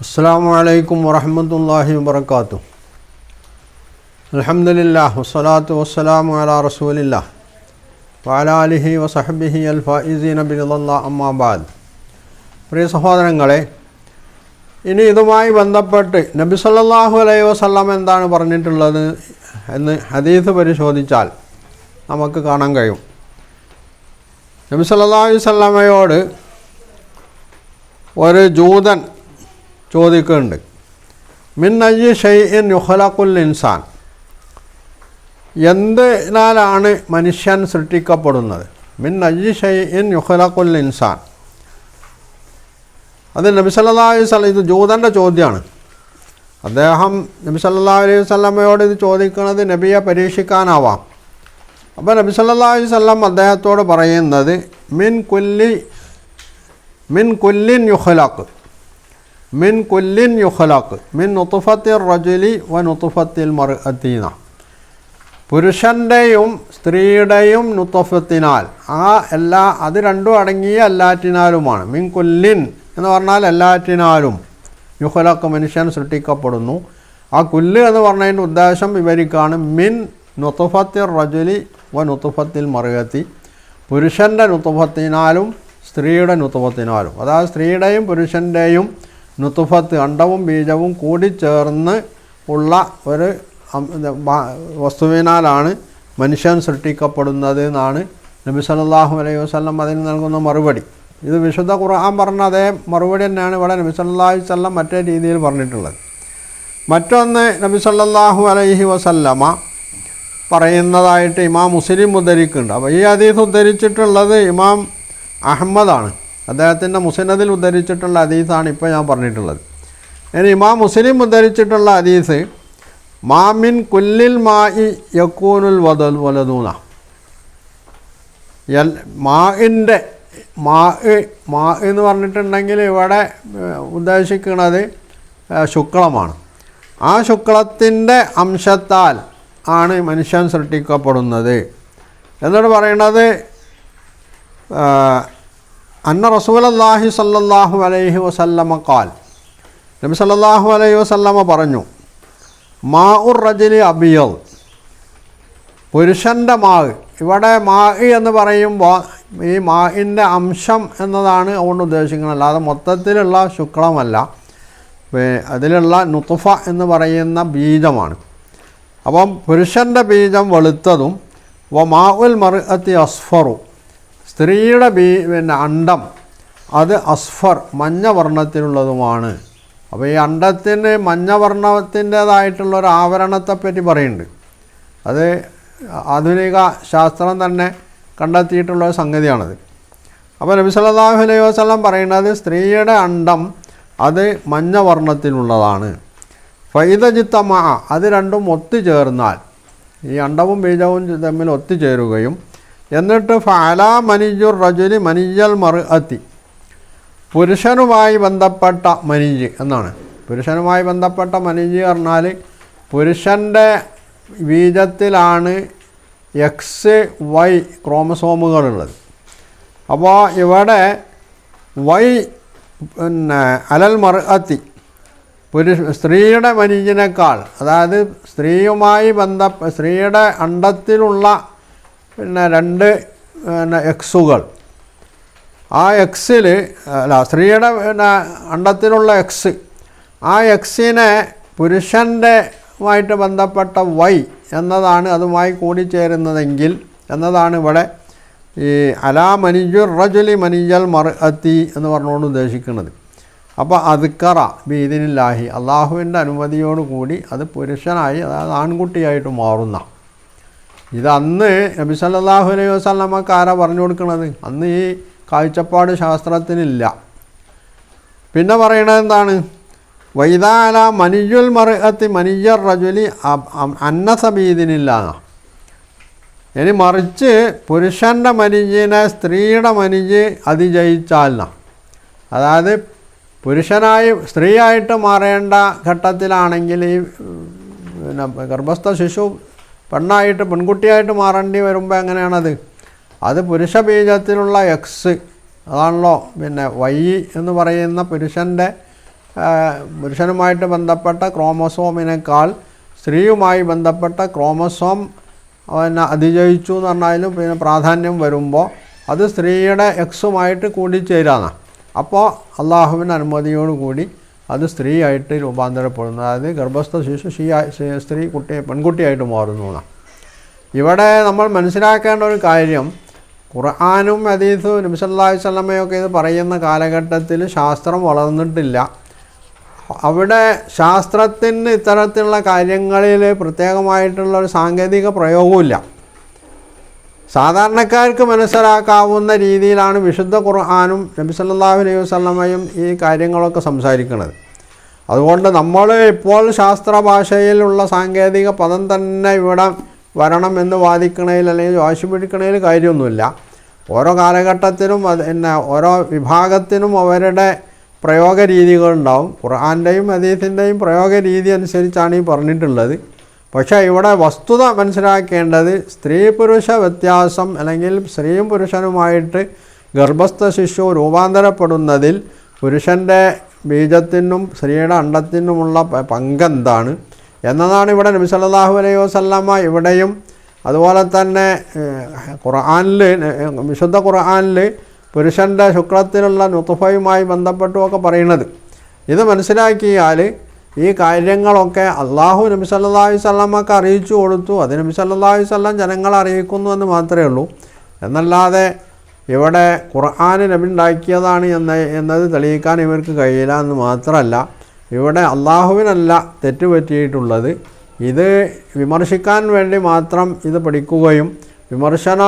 അസ്സാമു അലൈക്കും വറഹമത്തല്ലാഹി വബർക്കാത്തു അലഹമില്ല വസ്സലാത്തു വസ്സലാമു അലാ റസൂലില്ല വാലാലിഹി വസഹബിഹി അൽ ഫൈസീൻ ബിനുള്ള അമ്മാബാദ് പ്രിയ സഹോദരങ്ങളെ ഇനി ഇതുമായി ബന്ധപ്പെട്ട് നബി സല്ലാഹു അലൈഹി വസ്ലാം എന്താണ് പറഞ്ഞിട്ടുള്ളത് എന്ന് ഹദീസ് പരിശോധിച്ചാൽ നമുക്ക് കാണാൻ കഴിയും. നബി സല്ലാ അലൈഹി വല്ലമയോട് ഒരു ജൂതൻ ചോദിക്കുന്നുണ്ട്. മിൻ അയ്യ ഷൈഇൻ യുഹലഖുൽ ഇൻസാൻ. എന്തിനാലാണ് മനുഷ്യൻ സൃഷ്ടിക്കപ്പെടുന്നത്? മിൻ അയ്യ ഷൈഇൻ യുഹലക്കുൽ ഇൻസാൻ. അത് നബി സല്ലല്ലാഹു അലൈഹി ഇത് ജൂതന്റെ ചോദ്യമാണ്. അദ്ദേഹം നബി സല്ലാ അലൈഹി വസല്ലമയോട് ഇത് ചോദിക്കുന്നത് നബിയെ പരീക്ഷിക്കാനാവാം. അപ്പോൾ നബി സല്ലല്ലാഹു അലൈഹി വസല്ലം അദ്ദേഹത്തോട് പറയുന്നത് മിൻ കുല്ലി മിൻ കുല്ലിൻ യുഹലഖ് മിൻ കുല്ലിൻ യുഹലാക്ക് മിൻ നുത്തുഫത്തിൽ റജുലി വ നുത്തുഫത്തിൽ മറുഅത്തീന പുരുഷന്റെയും സ്ത്രീയുടെയും നുത്തഫത്തിനാൽ ആ എല്ലാ അത് രണ്ടും അടങ്ങിയ എല്ലാറ്റിനാലുമാണ്. മിൻ കുല്ലിൻ എന്ന് പറഞ്ഞാൽ എല്ലാറ്റിനാലും യുഹലാക്ക് മനുഷ്യൻ സൃഷ്ടിക്കപ്പെടുന്നു. ആ കുല്ല് എന്ന് പറഞ്ഞതിന്റെ ഉദ്ദേശം വിവരിക്കുകയാണ് മിൻ നുത്തുഫത്തിൽ റജുലി വ നുത്തുഫത്തിൽ മറുകത്തി പുരുഷന്റെ നുത്തുഫത്തിനാലും സ്ത്രീയുടെ നുത്തുഫത്തിനാലും അതായത് സ്ത്രീയുടെയും പുരുഷന്റെയും നുത്തുഫത്ത് അണ്ടവും ബീജവും കൂടി ചേർന്ന് ഉള്ള ഒരു വസ്തുവിനാലാണ് മനുഷ്യൻ സൃഷ്ടിക്കപ്പെടുന്നത് എന്നാണ് നബി സല്ലല്ലാഹു അലൈഹി വസ്ലം അതിന് നൽകുന്ന മറുപടി. ഇത് വിശുദ്ധ ഖുർആൻ പറഞ്ഞ അതേ മറുപടി തന്നെയാണ് ഇവിടെ നബി സല്ലാഹു വല്ലം മറ്റേ രീതിയിൽ പറഞ്ഞിട്ടുള്ളത്. മറ്റൊന്ന് നബി സല്ലാഹു അലൈഹി വസല്ലമ പറയുന്നതായിട്ട് ഇമാം മുസ്ലിം ഉദ്ധരിക്കുന്നുണ്ട്. അപ്പോൾ ഈ അതീത് ഉദ്ധരിച്ചിട്ടുള്ളത് ഇമാം അഹമ്മദാണ്. അദ്ദേഹത്തിന്റെ മുസനദിൽ ഉദ്ധരിച്ചിട്ടുള്ള ഹദീസാണ് ഇപ്പോൾ ഞാൻ പറഞ്ഞിട്ടുള്ളത്. ഇനി ഇമാം മുസ്ലിം ഉദ്ധരിച്ചിട്ടുള്ള ഹദീസ് മാമിൻ കുല്ലിൽ മായി യക്കൂനുൽ വദൽ വലതൂന എൽ മാഇന്റെ മാ മാ എന്ന് പറഞ്ഞിട്ടുണ്ടെങ്കിൽ ഇവിടെ ഉദ്ദേശിക്കുന്നത് ശുക്ലമാണ്. ആ ശുക്ലത്തിന്റെ അംശത്താൽ ആണ് മനുഷ്യൻ സൃഷ്ടിക്കപ്പെടുന്നത്. എന്നിട്ട് പറയുന്നത് അന്ന റസൂലല്ലാഹി സല്ലാഹു അലൈഹി വസല്ലമ കാൽ നബി സല്ലാഹു അലൈഹി വസല്ലമ പറഞ്ഞു മാ ഉർ റജലി അബിയൽ പുരുഷന്റെ മാവ്. ഇവിടെ മാ എന്ന് പറയുമ്പോൾ ഈ മാഹിന്റെ അംശം എന്നതാണ് അതുകൊണ്ട് ഉദ്ദേശിക്കുന്നത്. അല്ലാതെ മൊത്തത്തിലുള്ള ശുക്ലമല്ല. അതിലുള്ള നുത്തുഫ എന്ന് പറയുന്ന ബീജമാണ്. അപ്പം പുരുഷന്റെ ബീജം വെളുത്തതും വ മാവുൽ മറുഅത്തി അസ്ഫറു. സ്ത്രീയുടെ ബീ പിന്നെ അണ്ടം അത് അസ്ഫർ മഞ്ഞ വർണത്തിലുള്ളതുമാണ് അപ്പോൾ ഈ അണ്ടത്തിന് മഞ്ഞ വർണത്തിന്റേതായിട്ടുള്ള ഒരു ആവരണത്തെപ്പറ്റി പറയുന്നുണ്ട്. അത് ആധുനിക ശാസ്ത്രം തന്നെ കണ്ടെത്തിയിട്ടുള്ള ഒരു സംഗതിയാണത്. അപ്പോൾ നബി സല്ലല്ലാഹു അലൈഹി വസല്ലം പറയുന്നത് സ്ത്രീയുടെ അണ്ടം അത് മഞ്ഞ വർണത്തിലുള്ളതാണ് ഫൈതജിത്തമ അത് രണ്ടും ഒത്തുചേർന്നാൽ ഈ അണ്ടവും ബീജവും തമ്മിൽ ഒത്തുചേരുകയും എന്നിട്ട് ഫാല മനിജുർ റജുലി മനിജൽ മറു അത്തി പുരുഷനുമായി ബന്ധപ്പെട്ട മനിജ് എന്നാണ്. പുരുഷനുമായി ബന്ധപ്പെട്ട മനിജ് പറഞ്ഞാൽ പുരുഷന്റെ ബീജത്തിലാണ് എക്സ് വൈ ക്രോമസോമുകളുള്ളത്. അപ്പോൾ ഇവിടെ വൈ പിന്നെ അലൽ മറു അത്തി പുരുഷ സ്ത്രീയുടെ മനിജിനേക്കാൾ അതായത് സ്ത്രീയുമായി ബന്ധ സ്ത്രീയുടെ അണ്ടത്തിലുള്ള പിന്നെ രണ്ട് പിന്നെ എക്സുകൾ. ആ എക്സിൽ അല്ല സ്ത്രീയുടെ പിന്നെ അണ്ടത്തിലുള്ള എക്സ്. ആ എക്സിനെ പുരുഷന്റെ മായിട്ട് ബന്ധപ്പെട്ട വൈ എന്നതാണ് അതുമായി കൂടിച്ചേരുന്നതെങ്കിൽ എന്നതാണ് ഇവിടെ ഈ അലാ മനിജു റജുലി മനിജൽ മർഅത്തി എന്ന് പറഞ്ഞുകൊണ്ട് ഉദ്ദേശിക്കുന്നത്. അപ്പോൾ അതുക്കറ ബീദിനില്ലാഹി അള്ളാഹുവിന്റെ അനുമതിയോടുകൂടി അത് പുരുഷനായി അതായത് ആൺകുട്ടിയായിട്ട് മാറുന്ന ഇത് അന്ന് നബി സല്ലാഹു അലൈഹി വസല്ലമക്ക് ആരാ പറഞ്ഞു കൊടുക്കുന്നത് അന്ന് ഈ കാഴ്ചപ്പാട് ശാസ്ത്രത്തിനില്ല. പിന്നെ പറയണത് എന്താണ്? വൈദാല മനിജുൽ മറുഅത്തി മനിജർ റജുലി അന്നസബീദിനില്ല ഇനി മറിച്ച് പുരുഷന്റെ മനിജിനെ സ്ത്രീയുടെ മനിജ് അതിജയിച്ചാൽ അതായത് പുരുഷനായി സ്ത്രീയായിട്ട് മാറേണ്ട ഘട്ടത്തിലാണെങ്കിൽ ഈ പിന്നെ ഗർഭസ്ഥ ശിശു പെണ്ണായിട്ട് പെൺകുട്ടിയായിട്ട് മാറേണ്ടി വരുമ്പോൾ എങ്ങനെയാണത്? അത് പുരുഷ ബീജത്തിലുള്ള എക്സ് അതാണല്ലോ പിന്നെ വൈ എന്ന് പറയുന്ന പുരുഷന്റെ പുരുഷനുമായിട്ട് ബന്ധപ്പെട്ട ക്രോമസോമിനേക്കാൾ സ്ത്രീയുമായി ബന്ധപ്പെട്ട ക്രോമസോം പിന്നെ അതിജയിച്ചു എന്ന് പറഞ്ഞാലും പിന്നെ പ്രാധാന്യം വരുമ്പോൾ അത് സ്ത്രീയുടെ എക്സുമായിട്ട് കൂടിച്ചേരാന്നാണ് അപ്പോൾ അള്ളാഹുവിന്റെ അനുമതിയോടുകൂടി അത് സ്ത്രീയായിട്ട് രൂപാന്തരപ്പെടുന്നു. അതായത് ഗർഭസ്ഥ ശിശു സ്ത്രീ സ്ത്രീ കുട്ടി പെൺകുട്ടിയായിട്ട് മാറുന്നു ഇവിടെ നമ്മൾ മനസ്സിലാക്കേണ്ട ഒരു കാര്യം ഖുർആാനും ഹദീസും നബിസല്ലാഹി സ്വലമയൊക്കെ ഇത് പറയുന്ന കാലഘട്ടത്തിൽ ശാസ്ത്രം വളർന്നിട്ടില്ല. അവിടെ ശാസ്ത്രത്തിന് ഇത്തരത്തിലുള്ള കാര്യങ്ങളിൽ പ്രത്യേകമായിട്ടുള്ള ഒരു സാങ്കേതിക പ്രയോഗവുമില്ല. സാധാരണക്കാർക്ക് മനസ്സിലാക്കാവുന്ന രീതിയിലാണ് വിശുദ്ധ ഖുർആാനും നബി സല്ലാഹു അലൈഹി വസ്ലമയും ഈ കാര്യങ്ങളൊക്കെ സംസാരിക്കുന്നത്. അതുകൊണ്ട് നമ്മൾ ഇപ്പോൾ ശാസ്ത്ര ഭാഷയിലുള്ള സാങ്കേതിക പദം തന്നെ ഇവിടെ വരണം എന്ന് വാദിക്കണതിൽ അല്ലെങ്കിൽ വാശി പിടിക്കണേൽ കാര്യമൊന്നുമില്ല. ഓരോ കാലഘട്ടത്തിനും അത് പിന്നെ ഓരോ വിഭാഗത്തിനും അവരുടെ പ്രയോഗ രീതികളുണ്ടാവും ഖുർആാന്റെയും ഹദീസിന്റെയും പ്രയോഗ രീതി അനുസരിച്ചാണ് ഈ പറഞ്ഞിട്ടുള്ളത്. പക്ഷേ ഇവിടെ വസ്തുത മനസ്സിലാക്കേണ്ടത് സ്ത്രീ പുരുഷ വ്യത്യാസം അല്ലെങ്കിൽ സ്ത്രീയും പുരുഷനുമായിട്ട് ഗർഭസ്ഥ ശിശു രൂപാന്തരപ്പെടുന്നതിൽ പുരുഷന്റെ ബീജത്തിനും സ്ത്രീയുടെ അണ്ടത്തിനുമുള്ള പങ്കെന്താണ്? എന്നതാണ് ഇവിടെ നബി സല്ലല്ലാഹു അലൈഹി വസല്ലമ ഇവിടെയും അതുപോലെ തന്നെ ഖുർആാനിൽ വിശുദ്ധ ഖുർആാനിൽ പുരുഷന്റെ ശുക്ലത്തിലുള്ള നുത്തുഫയുമായി ബന്ധപ്പെട്ടുമൊക്കെ പറയുന്നത്. ഇത് മനസ്സിലാക്കിയാൽ ഈ കാര്യങ്ങളൊക്കെ അള്ളാഹു നബി സല്ലാ അലൈഹി വസല്ലമക്ക് അറിയിച്ചു കൊടുത്തു. അത് നബി സല്ലാ വസല്ലം ജനങ്ങളെ അറിയിക്കുന്നു എന്ന് മാത്രമേ ഉള്ളൂ. എന്നല്ലാതെ ഇവിടെ ഖുർആൻ നബി ഉണ്ടാക്കിയതാണ് എന്ന എന്നത് തെളിയിക്കാൻ ഇവർക്ക് കഴിയില്ല എന്ന് മാത്രമല്ല ഇവിടെ അള്ളാഹുവിനല്ല തെറ്റുപറ്റിയിട്ടുള്ളത്. ഇത് വിമർശിക്കാൻ വേണ്ടി മാത്രം ഇത് പഠിക്കുകയും വിമർശന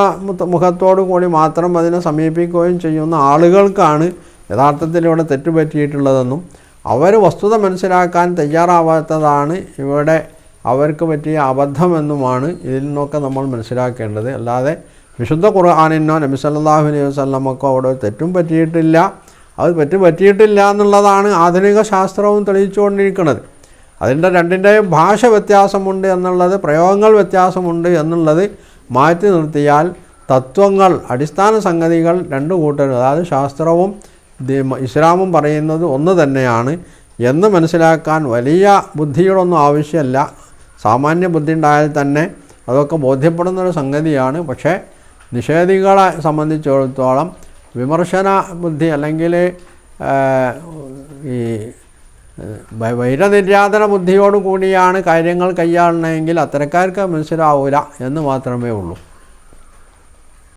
മുഖത്തോടു കൂടി മാത്രം അതിനെ സമീപിക്കുകയും ചെയ്യുന്ന ആളുകൾക്കാണ് യഥാർത്ഥത്തിൽ ഇവിടെ തെറ്റുപറ്റിയിട്ടുള്ളതെന്നും അവർ വസ്തുത മനസ്സിലാക്കാൻ തയ്യാറാവാത്തതാണ് ഇവിടെ അവർക്ക് പറ്റിയ അബദ്ധമെന്നുമാണ് ഇതിൽ നിന്നൊക്കെ നമ്മൾ മനസ്സിലാക്കേണ്ടത്. അല്ലാതെ വിശുദ്ധ ഖുർആാനിനോ നബി സല്ലാഹു അലൈഹി വസല്ലമക്കോ അവിടെ തെറ്റും പറ്റിയിട്ടില്ല. അത് തെറ്റ് പറ്റിയിട്ടില്ല എന്നുള്ളതാണ് ആധുനിക ശാസ്ത്രവും തെളിയിച്ചുകൊണ്ടിരിക്കുന്നത്. അതിന്റെ രണ്ടിന്റെയും ഭാഷ വ്യത്യാസമുണ്ട് എന്നുള്ളത് പ്രയോഗങ്ങൾ വ്യത്യാസമുണ്ട് എന്നുള്ളത് മാറ്റി നിർത്തിയാൽ തത്വങ്ങൾ അടിസ്ഥാന സംഗതികൾ രണ്ടു കൂട്ടരും അതായത് ശാസ്ത്രവും ഇസ്ലാമും പറയുന്നത് ഒന്ന് തന്നെയാണ്. എന്ന് മനസ്സിലാക്കാൻ വലിയ ബുദ്ധികളൊന്നും ആവശ്യമല്ല. സാമാന്യ ബുദ്ധി ഉണ്ടായാൽ തന്നെ അതൊക്കെ ബോധ്യപ്പെടുന്നൊരു സംഗതിയാണ്. പക്ഷേ നിഷേധികളെ സംബന്ധിച്ചിടത്തോളം വിമർശന ബുദ്ധി അല്ലെങ്കിൽ ഈ വൈരനിര്യാതന ബുദ്ധിയോടുകൂടിയാണ് കാര്യങ്ങൾ കൈയാളണമെങ്കിൽ അത്തരക്കാർക്ക് മനസ്സിലാവില്ല എന്ന് മാത്രമേ ഉള്ളൂ.